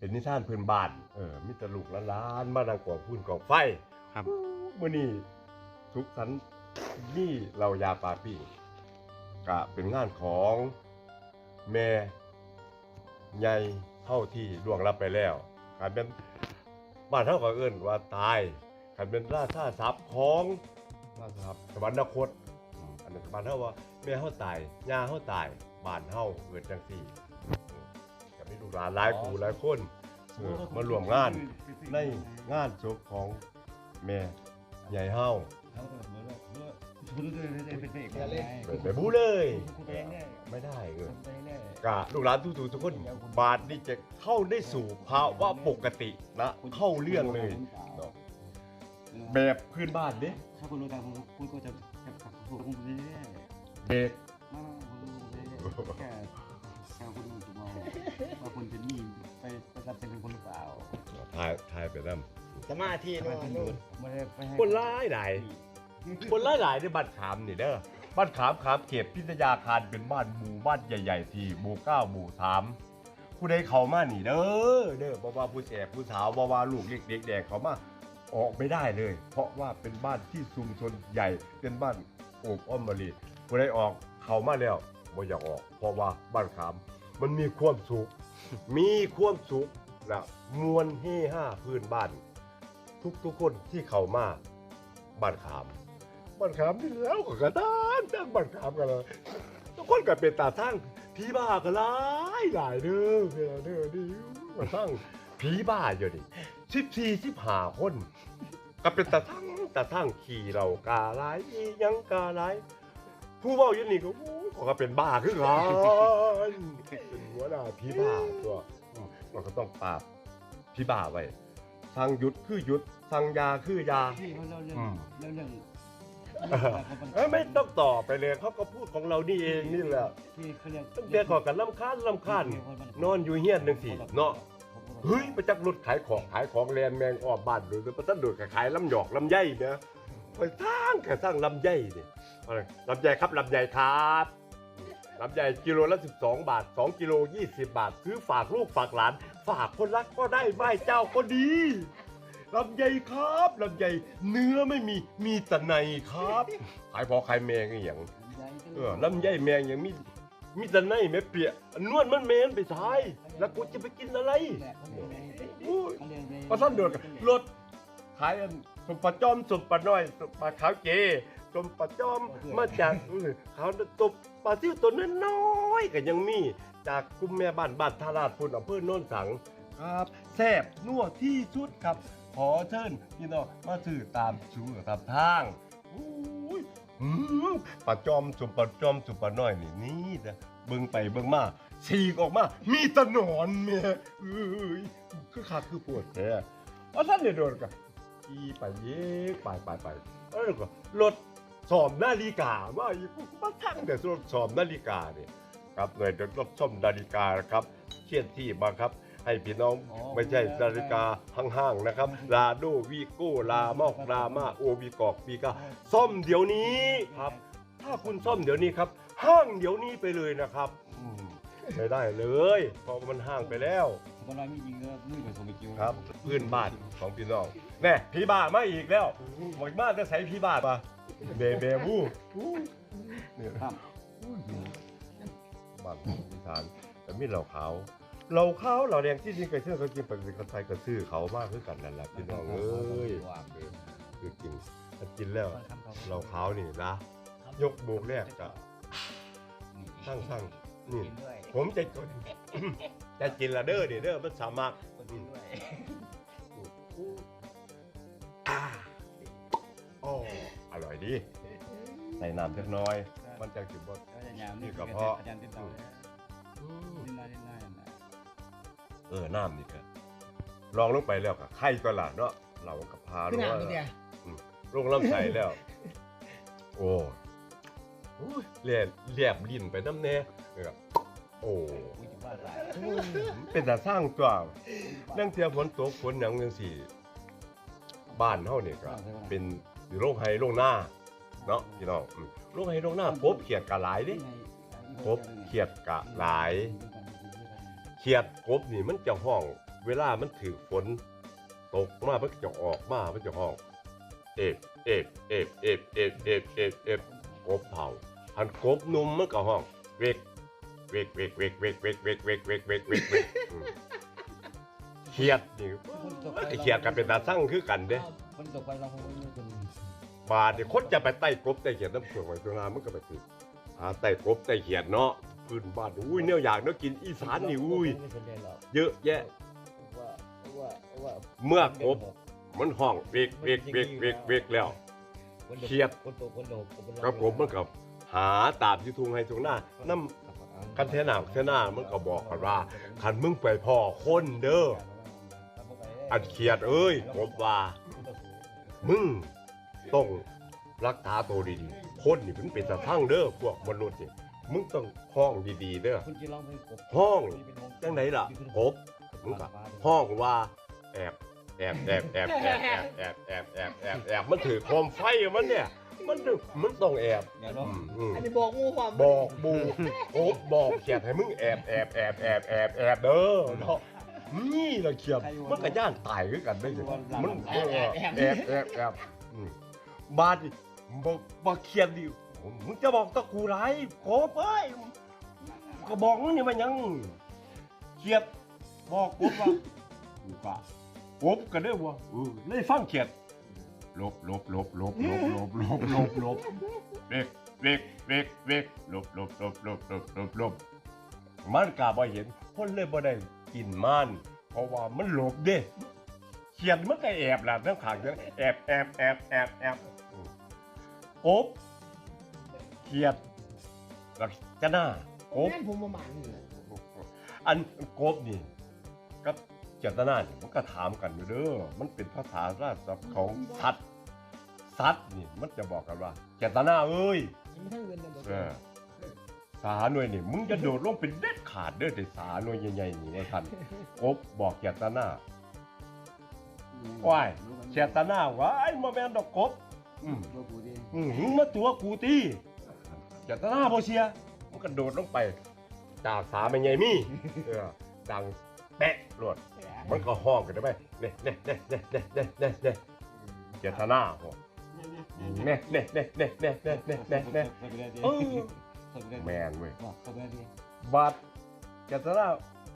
เป็นนิทานพื้นบ้านเออมีแตลูกหล้านๆมาดังกองพื้นกองไฟครับมื่อนี้ทุกสันนี่เรายาปาปิ้งกะเป็นงานของแม่ใหญ่เท่าที่ล่วงลับไปแล้วคันเป็นบ้านเท่ากับเอิ้นว่าตายคันเป็นราชาทรัพย์ของราชาทรัพย์สวรรคตอืมอันนั้นบ้านเท่าว่าแม่เท่าตายย่าเท่าตายบ้านเท่าเกิดจังสี่อืมก็มีลูก หลานหลายคู่หลายคนเออมารวมงานในงานศพของแม่ใหญ่เฮาเขาก็เหมือนว่าเพื่อคุณด้วยเป็นพระเอกได้ไปไปบูเลย คุณไปได้ไม่ได้เออ คุณไปได้กะลูกหลานทุกๆทุกคนบาทนี่จะเข้าได้สู่ภาวะปกตินะเข้าเรื่องเลยเนาะแบบพื้นบ้านเด้ถ้าคุณรู้ทางคุณคุณก็จะจะขับถูกคุณไปได้เด็กมาคุณรู้ไปได้แค่ ไปไปรับเป็นคนหรือเปล่าถ่ายถ่ายไปนั่นสมาธิไม่เนาะได้ไม่ได้ไปให้คนร้ายหลายคนร้ายหลายในบ้านขามนี่เด้อบ้านขามขามเขตพิทยาคารเป็นบ้านหมู่บ้านใหญ่ๆที่หมู่เก้าหมู่สามผู้ใดเขามานี่เด้อเด้อบ่ว่าผู้แก่ผู้สาวบ่ว่าลูกเล็กเด็กแดงเขามาออกไม่ได้เลย เพราะว่าเป็นบ้านที่ชุมชนใหญ่เป็นบ้านโอบอ้อมมะลิผู้ใดออกเขามาแล้วบ่อยากออก เพราะว่าบ้านขาม มันมีความสุข มีความสุข และมวลเฮห้าพื้นบ้าน ทุกๆคนที่เข้ามาบ้านขามบ้านขามนี่แล้วก็กระดานตั้งบ้านขามกันเลยทุกคนก็เป็นตาทั้งผีบ้าก็หลายหลายเด้อเด้อเด้อดิมาทั้งผีบ้าอยู่ดิสิบสี่สิบห้าคนก็เป็นตาทั้งตาทั้งขี่เรากาหลายยังกาหลายผู้เว่าอยู่นี่ก็โอ้ยเขาก็เป็นบ้าคือกันเป็นหัวหน้าผีบ้าตัว อืมมันก็ต้องปราบผีบ้าไว้สั่งหยุดคือหยุดสั่งยาคือยา ที่เขาเล่าเรื่องเล่าเรื่องเอ้ยไม่ต้องต่อไปเลยเขาก็พูดของเรานี่เองนี่แหละที่เขาเรียกตั้งแต่ก่อนกันลำคาญลำคาญนอนอยู่เฮียนหนึ่งสี่เนาะเฮ้ยไปจักรถขายของขายของแลนแมงอ้อมบ้านดูประทันโดดกับขายลำหยอกลำไยเนี่ยไปสร้างแค่สร้างลำไยนี่เอาเลยลำไยครับลำไยครับ ลำไยกิโลละ 12 บาท 2 กิโล 20 บาท ซื้อฝากลูกฝากหลาน ฝากคนรักก็ได้ไหว้เจ้าก็ดีลำไยครับลำไยเนื้อไม่มีมีแต่ในครับขายพอขายแมงอย่างเออลำไยแมงยังมีมีแต่ในแม่เปียนวดมันแมนไปท้าย แล้วกูจะไปกินอะไรพอท่านเดินกับรถขายสมปะจอมสมปะน้อยสมปะขาวเจ สมปะจอมมาจากเออเขาวตบปลาซิวตัวน้อยๆก็ยังมี จากกลุ่มแม่บ้านบ้านทาราดพุ่นอำเภอโน่นสังครับแซ่บนัวที่สุดครับ ขอเชิญพี่น้องมาซื้อตามชูตามทางอุ้ยอืมปลาจอมสุปปลาจอมสุปปลาน้อยนี่นี่นะเบิ่งไปเบิ่งมาฉีกออกมา มีแตะหนอนเมียเอ้ยคือขาดคือปวดแท้ว่าท่านเนี่ยโดนกันขี่ไปเย้ไปไปไปเอ้ยก็รถ สอมนาฬิกาว่าอีกมาทั้งแต่รถสอมนาฬิกาเนี่ยครับหน่วยรถซ่อมนาฬิกาครับเชียนที่มาครับ ให้พี่น้องอ๋อ ไม่ใช่นาฬิกาห้างๆนะครับ ลาโดวีโก้ลามอกลามาโอวีกอกวีกาซ่อมเดี๋ยวนี้ครับ ถ้าคุณซ่อมเดี๋ยวนี้ครับ ห้างเดี๋ยวนี้ไปเลยนะครับอืมไม่ได้เลยเพราะมันห้างไปแล้วคนร้ายมียิงก็มือไปส่งไปกิ้วครับพื้นบ้านของพี่น้องแน่พี่บ้ามาอีกแล้วหมดมากจะใส่พี่บ้าปะ เบเบวูเนี่ยครับบ้านอีสานแต่มีเหล่าขาวเหล่าขาวเหล่าแดงที่จริงเคยเชื่อเขากินปกติคนไทยก็ซื้อเขามากคือกันนั่นแหละพี่น้องเอ้ยคือกินถ้ากินแล้วเหล่าขาวนี่นะยกโบกแรกก็ช่างช่างๆนี่ด้วยผมจะกดจะกินละเด้อนี่เด้อมันสามารถ ร่อยดีใส่น้ำเล็กน้อย มันจะกินบดอาจารย์ติดต่อนิดหน่อยนิดหน่อยนะเออน้ำนี่ก็ลองลงไปแล้วก็ไข่ก็ล่ะเนาะเรากับพาคือลงหนังว่าตัวเดียวลงลำไส้แล้ว โอ้โอ้ยเลียบเลียบลิ้นไปน้ำแน่นะครับโอ้คุยถึงว่าอะไรเป็นแต่สร้างตัวเรื่องเทียฝนตกฝนหยังจังสี่ บ้านเฮานี่ก็เป็น โรงไฮโรงหน้าเนาะพี่น้องอืมโรงไฮโรงหน้าพบเขียดกะหลายเดิพบเขียดกะหลาย เขียดกบนี่มันจะห้อง เวลามันถือฝน ตกมามันจะออกมามันจะห้อง เอฟเอฟเอฟเอฟเอฟเอฟเอฟเอฟกบเผาหันกบหนุ่มมันก็ห้อง เวกเวกเวกเวกเวกเวกเวกเวกเวกเวกเวกเวกอืมเขียดนี่ไอ้เขียดกันเป็นตาสั่งคือกันเด้ ค นต่อไปเราคงไม่เป็นบาดนี่คนจะไปไต่กบไต่เขียดน้ำเผือกไว้ตัวนามันก็ไปถือหาไต่กบไต่เขียดเนาะพื้นบ้านอุ้ยเนี่ยอยากเนาะกินอีสานนี่อุ้ยเยอะแยะเมื่อกบมันห้องเวกเวกเวกเวกเวกแล้วเครียดคนโตคนโตคนโตกับผมมันกับหาตามที่ทุ่งให้ทุ่งหน้าน้ำคันเทน่าเทน่ามันก็บอกกันว่าคันมึงไปพ่อคนเด้ออันเขียดเอ้ยผมว่า มึงต้องรักษาตัวดีๆคนนี่มันเป็นตะทั้งเด้อพวกมนุษย์นี่มึงต้องห้องดีๆเด้อ คุณจะร้องเพลงกบห้อง จังไหนล่ะกบมึงก็ห้องว่าแอบแอบแอบแอบแอบแอบแอบแอบแอบแอบแอบมันถือโคมไฟมันเนี่ย มันถือมันต้องแอบเดี๋ยวอืเนาะมอืมอันนี้บอกงูความบอกบูโอบบอกเขียดให้มึงแอบแอบแอบแอบแอบแอบเด้อเนาะ นี่ละเขียดมันก็ย่านตายคือกันได้สิมันแอบแอบแอบแอบแอบอืมบาดนี่บอกบอกเขียดดิมึงจะบอกตะกูไรโคบเอ้ยก็บอกมึงนี่มันยังเขียดบอกกบว่ากูกะกบก็ได้อว่าเออเลยฟังเขียดลบลบลบลบลบลบลบลบลบเวกเวกเวกเวกหลบหลบหลบหลบหลบหลบหลบมันกาบ่เห็นคนเลยบ่ได้ กินมันเพราะว่ามันหลบเด้เขียนมันก็แอบล่ะทั้งขางทั้งแอบแอบแอบแอบแอบอืมกบเขียดลักษณะกบแม่นผมประมาณนี้อันกบนี่กับเจตนานี่มันก็ถามกันอยู่เด้อมันเป็นภาษาราชศัพท์ของสัตว์สัตว์นี่มันจะบอกกันว่า เจตนาเอ้ยยังไม่ทั้งเงินนะบอกเออสาหน่วยนี่มึงจะโดดลงเป็นเด็ด ขาดเด้อแต่สาหน่วยใหญ่ๆนี่ว่าท่านกบบอกเจตนาว้ายเจตนาว่าไอ้มาแมนดอกกบอืมตัวกูดิอืมมึงมาตัวกูตีเจตนาบ่เชียมันกระโดดลงไปจากสาไม่ใหญ่มี่เออดังแปะรวดมันก็ห้องกันได้ไหมเน่เน่เน่เน่เน่เน่เน่เน่เจตนาโหเน่เน่เน่เน่เน่เน่เน่เน่เน่เออแมนเว้ยบอก Get that out.